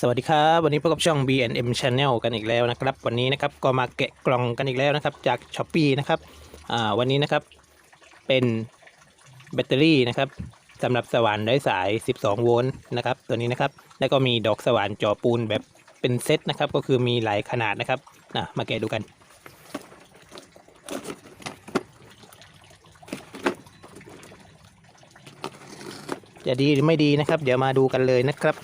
สวัสดีครับ วันนี้พบกับช่อง B&M Channel กันอีกแล้วนะครับ วันนี้นะครับก็มาแกะกล่องกันอีกแล้วนะครับ จาก s h อ p e e นะครับอ่าวันนี้นะครับเป็นแบตเตอรี่นะครับสำหรับสว่านไร้สาย 12 โวลต์นะครับตัวนี้นะครับแล้วก็มีดอกสว่านจอปูนแบบเป็นเซตนะครับ ก็คือมีหลายขนาดนะครับนะมาแกะดูกันจะดีหรือไม่ดีนะครับ เดี๋ยวมาดูกันเลยนะครับ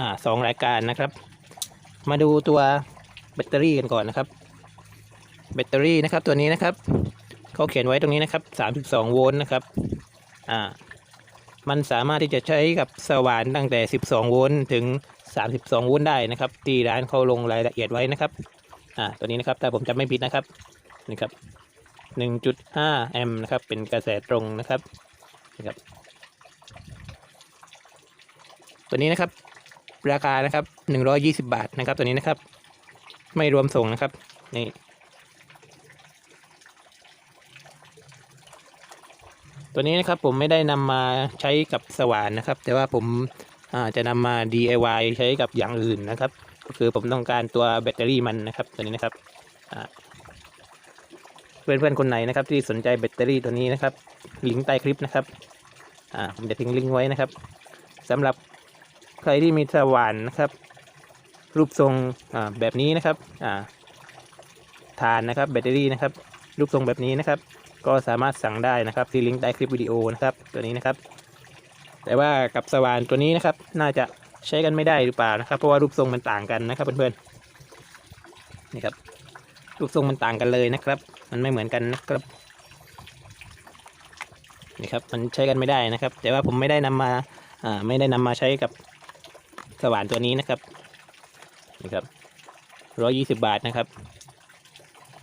อ่าสองรายการนะครับ มาดูตัวแบตเตอรี่กันก่อนนะครับ แบตเตอรี่นะครับตัวนี้นะครับเขาเขียนไว้ตรงนี้นะครับ 32 โวลต์นะครับอ่ามันสามารถที่จะใช้กับสว่านตั้งแต่ 12 โวลต์ถึง 32 โวลต์ได้นะครับที่ร้านเขาลงรายละเอียดไว้นะครับอ่าตัวนี้นะครับถ้าผมจำไม่ผิดนะครับนี่ครับ 1.5 แอมป์นะครับ เป็นกระแสตรงนะครับนี่ครับ ตัวนี้นะครับ ราคานะครับหนึ่งร้อยี่สิบาทนะครับตัวนี้นะครับ ไม่รวมส่งนะครับนี่ตัวนี้นะครับผมไม่ได้นำมาใช้กับสว่านนะครับ แต่ว่าผมาจะนำมา DIY ใช้กับอย่างอื่นนะครับ ก็คือผมต้องการตัวแบตเตอรี่มันนะครับ ตัวนี้นะครับอ่าเพื่อนๆคนไหนนะครับ ที่สนใจแบตเตอรี่ตัวนี้นะครับ ลิงก์ใต้คลิปนะครับผมจะทิ้งลิงก์ไว้นะครับสำหรับ ใครที่มีสว่านนะครับ รูปทรงแบบนี้นะครับฐานนะครับ แบตเตอรี่นะครับ รูปทรงแบบนี้นะครับ ก็สามารถสั่งได้นะครับที่ลิงก์ใต้คลิปวิดีโอนะครับ ตัวนี้นะครับ แต่ว่ากับสว่านตัวนี้นะครับ น่าจะใช้กันไม่ได้หรือเปล่านะครับ เพราะว่ารูปทรงมันต่างกันนะครับเพื่อนๆนี่ครับรูปทรงมันต่างกันเลยนะครับ มันไม่เหมือนกันนะครับนี่ครับมันใช้กันไม่ได้นะครับ แต่ว่าผมไม่ได้นำมาอ่าไม่ได้นำมาใช้กับ สว่านตัวนี้นะครับนี่ครับร้อยี่สิบบาทนะครับ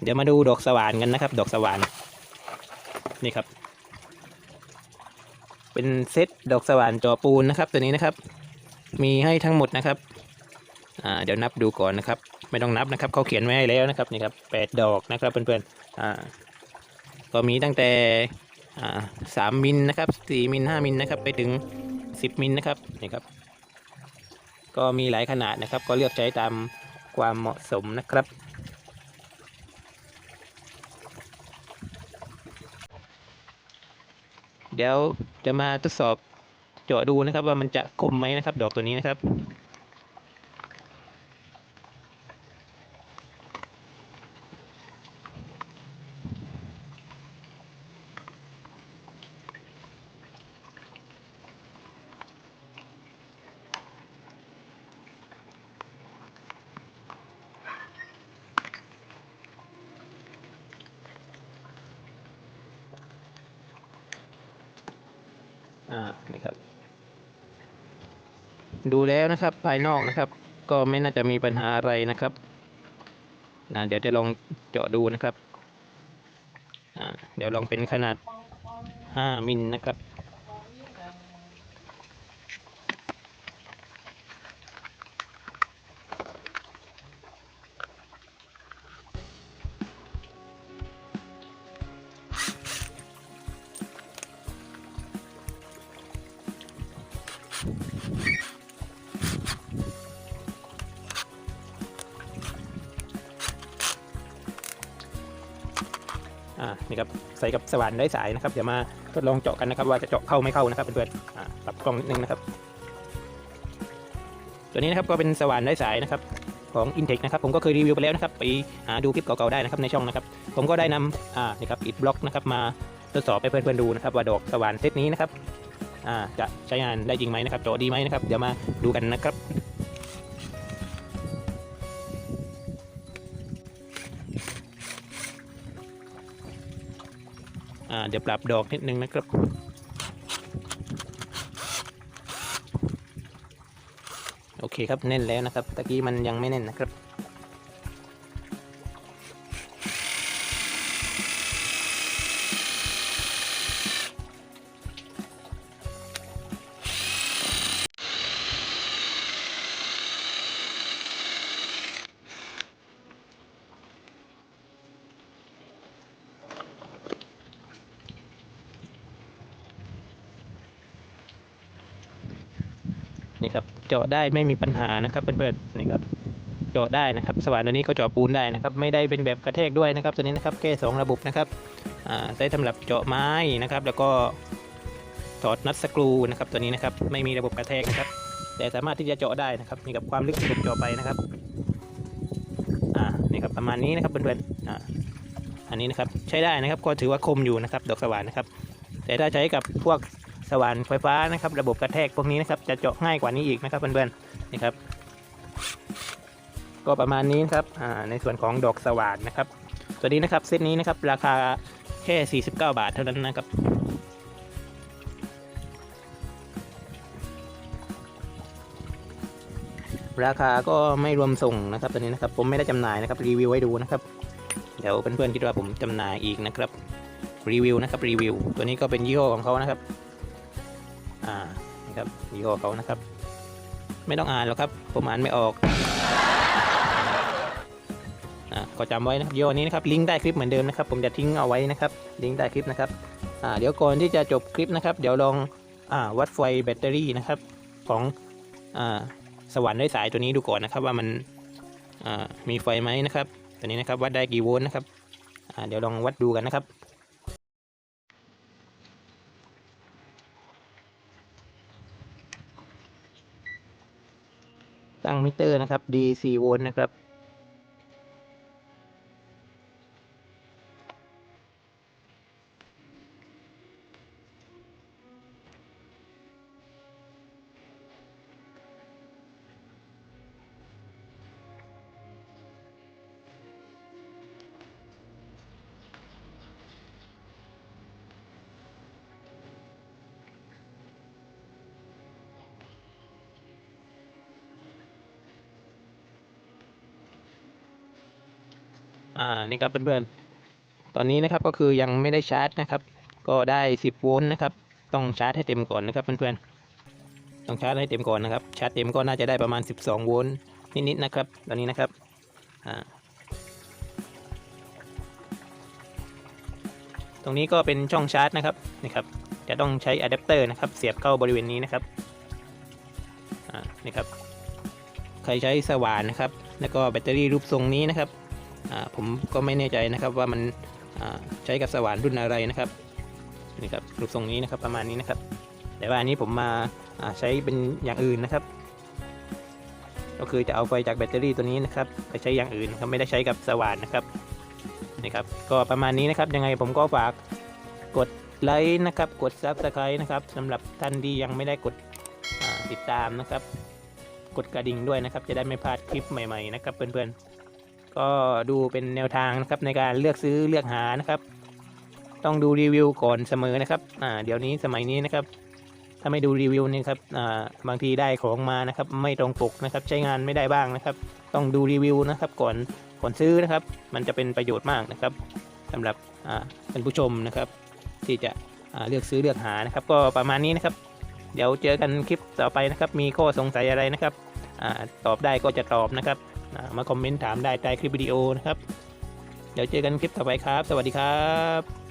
เดี๋ยวมาดูดอกสว่านกันนะครับ ดอกสว่านนี่ครับ เป็นเซตดอกสว่านจอปูนนะครับ ตัวนี้นะครับ มีให้ทั้งหมดนะครับอ่าเดี๋ยวนับดูก่อนนะครับ ไม่ต้องนับนะครับเขาเขียนไว้ให้แล้วนะครับนี่ครับแปดดอกนะครับเพื่อนๆอ่าก็มีตั้งแต่อ่าสามมิลนะครับสี่มิลห้ามิลนะครับ ไปถึง10มิลนะครับนี่ครับ ก็มีหลายขนาดนะครับ ก็เลือกใช้ตามความเหมาะสมนะครับ เดี๋ยวจะมาทดสอบเจาะดูนะครับว่ามันจะคมไหมนะครับ ดอกตัวนี้นะครับ ดูแล้วนะครับภายนอกนะครับ ก็ไม่น่าจะมีปัญหาอะไรนะครับนะเดี๋ยวจะลองเจาะดูนะครับ เดี๋ยวลองเป็นขนาด 5 มิลนะครับ อ่านี่ครับใส่กับสว่านไร้สายนะครับเดี๋ยวมาทดลองเจาะกันนะครับ ว่าจะเจาะเข้าไม่เข้านะครับเพื่อนๆอ่าปรับกล้องนิดนึงนะครับ ตัวนี้นะครับก็เป็นสว่านไร้สายนะครับของ Intech นะครับผมก็เคยรีวิวไปแล้วนะครับไปหาดูคลิปเก่าๆได้นะครับในช่องนะครับ ผมก็ได้นำอ่านี่ครับอิฐบล็อกนะครับมาทดสอบให้เพื่อนๆดูนะครับว่าดอกสว่านเซตนี้นะครับอ่าจะใช้งานได้จริงไหมนะครับเจาะดีไหมนะครับเดี๋ยวมาดูกันนะครับ เดี๋ยวปรับดอกนิดนึงนะครับ โอเคครับแน่นแล้วนะครับตะกี้มันยังไม่แน่นนะครับ นี่ครับเจาะได้ไม่มีปัญหานะครับเพื่อนๆนี่ครับเจาะได้นะครับสว่านตัวนี้ก็เจาะปูนได้นะครับ ไม่ได้เป็นแบบกระแทกด้วยนะครับ ตัวนี้นะครับแค่สองระบบนะครับใช้สำหรับเจาะไม้นะครับ แล้วก็ถอดนัดสกรูนะครับตัวนี้นะครับไม่มีระบบกระแทกนะครับแต่สามารถที่จะเจาะได้นะครับนี่กับความลึกที่ผมเจาะไปนะครับอ่านี่ครับประมาณนี้นะครับเพื่อนๆอ่าอันนี้นะครับใช้ได้นะครับก็ถือว่าคมอยู่นะครับดอกสว่านนะครับ แต่ถ้าใช้กับพวก สว่านไฟฟ้านะครับ ระบบกระแทกพวกนี้นะครับ จะเจาะง่ายกว่านี้อีกนะครับเพื่อนๆนี่ครับ ก็ประมาณนี้นะครับในส่วนของดอกสว่านนะครับตัวนี้นะครับเซตนี้นะครับราคาแค่ 49 บาทเท่านั้นนะครับราคาก็ไม่รวมส่งนะครับตัวนี้นะครับ ผมไม่ได้จำหน่ายนะครับรีวิวไว้ดูนะครับ เดี๋ยวเพื่อนๆคิดว่าผมจำหน่ายอีกนะครับรีวิวนะครับรีวิวตัวนี้ก็เป็นยี่ห้อของเขานะครับ นี่ครับยี่ห้อเขานะครับ ไม่ต้องอ่านหรอกครับ ผมอ่านไม่ออกอ่าก็จำไว้นะครับยอนี้นะครับลิงก์ใต้คลิปเหมือนเดิมนะครับ ผมจะทิ้งเอาไว้นะครับ ลิงก์ใต้คลิปนะครับอ่าเดี๋ยวก่อนที่จะจบคลิปนะครับ เดี๋ยวลองอ่าวัดไฟแบตเตอรี่นะครับของอ่าสว่านด้วยสายตัวนี้ดูก่อนนะครับ ว่ามันอ่ามีไฟไหมนะครับตัวนี้นะครับวัดได้กี่โวลต์นะครับอ่าเดี๋ยวลองวัดดูกันนะครับ มิเตอร์นะครับ DC โวลต์นะครับ อ่านี่ครับเพื่อนๆ ตอนนี้นะครับก็คือยังไม่ได้ชาร์จนะครับ ก็ได้ 10 โวลต์นะครับ ต้องชาร์จให้เต็มก่อนนะครับเพื่อนๆ ต้องชาร์จให้เต็มก่อนนะครับ ชาร์จเต็มก็น่าจะได้ประมาณ 12 โวลต์นิดๆนะครับ ตอนนี้นะครับ อ่า ตรงนี้ก็เป็นช่องชาร์จนะครับนี่ครับ จะต้องใช้อะแดปเตอร์นะครับ เสียบเข้าบริเวณนี้นะครับ อ่า นี่ครับ ใครใช้สว่านนะครับ แล้วก็แบตเตอรี่รูปทรงนี้นะครับ ผมก็ไม่แน่ใจนะครับว่ามันใช้กับสว่านรุ่นอะไรนะครับนี่ครับรูปทรงนี้นะครับประมาณนี้นะครับ แต่ว่าอันนี้ผมมาใช้เป็นอย่างอื่นนะครับ ก็คือจะเอาไฟจากแบตเตอรี่ตัวนี้นะครับไปใช้อย่างอื่นครับไม่ได้ใช้กับสว่านนะครับนี่ครับก็ประมาณนี้นะครับยังไงผมก็ฝากกดไลค์นะครับกด Subscribe นะครับสำหรับท่านที่ยังไม่ได้กดติดตามนะครับ กดกระดิ่งด้วยนะครับ จะได้ไม่พลาดคลิปใหม่ๆนะครับเพื่อนๆ ก็ดูเป็นแนวทางนะครับในการเลือกซื้อเลือกหานะครับ ต้องดูรีวิวก่อนเสมอนะครับอ่าเดี๋ยวนี้สมัยนี้นะครับ ถ้าไม่ดูรีวิวนี่ครับอ่าบางทีได้ของมานะครับ ไม่ตรงปกนะครับ ใช้งานไม่ได้บ้างนะครับ ต้องดูรีวิวนะครับ ก่อนก่อนซื้อนะครับ มันจะเป็นประโยชน์มากนะครับสำหรับอ่าท่านผู้ชมนะครับ ที่จะอ่าเลือกซื้อเลือกหานะครับ ก็ประมาณนี้นะครับ เดี๋ยวเจอกันคลิปต่อไปนะครับ มีข้อสงสัยอะไรนะครับอาตอบได้ก็จะตอบนะครับ มาคอมเมนต์ถามได้ใต้คลิปวิดีโอนะครับ เดี๋ยวเจอกันคลิปต่อไปครับ สวัสดีครับ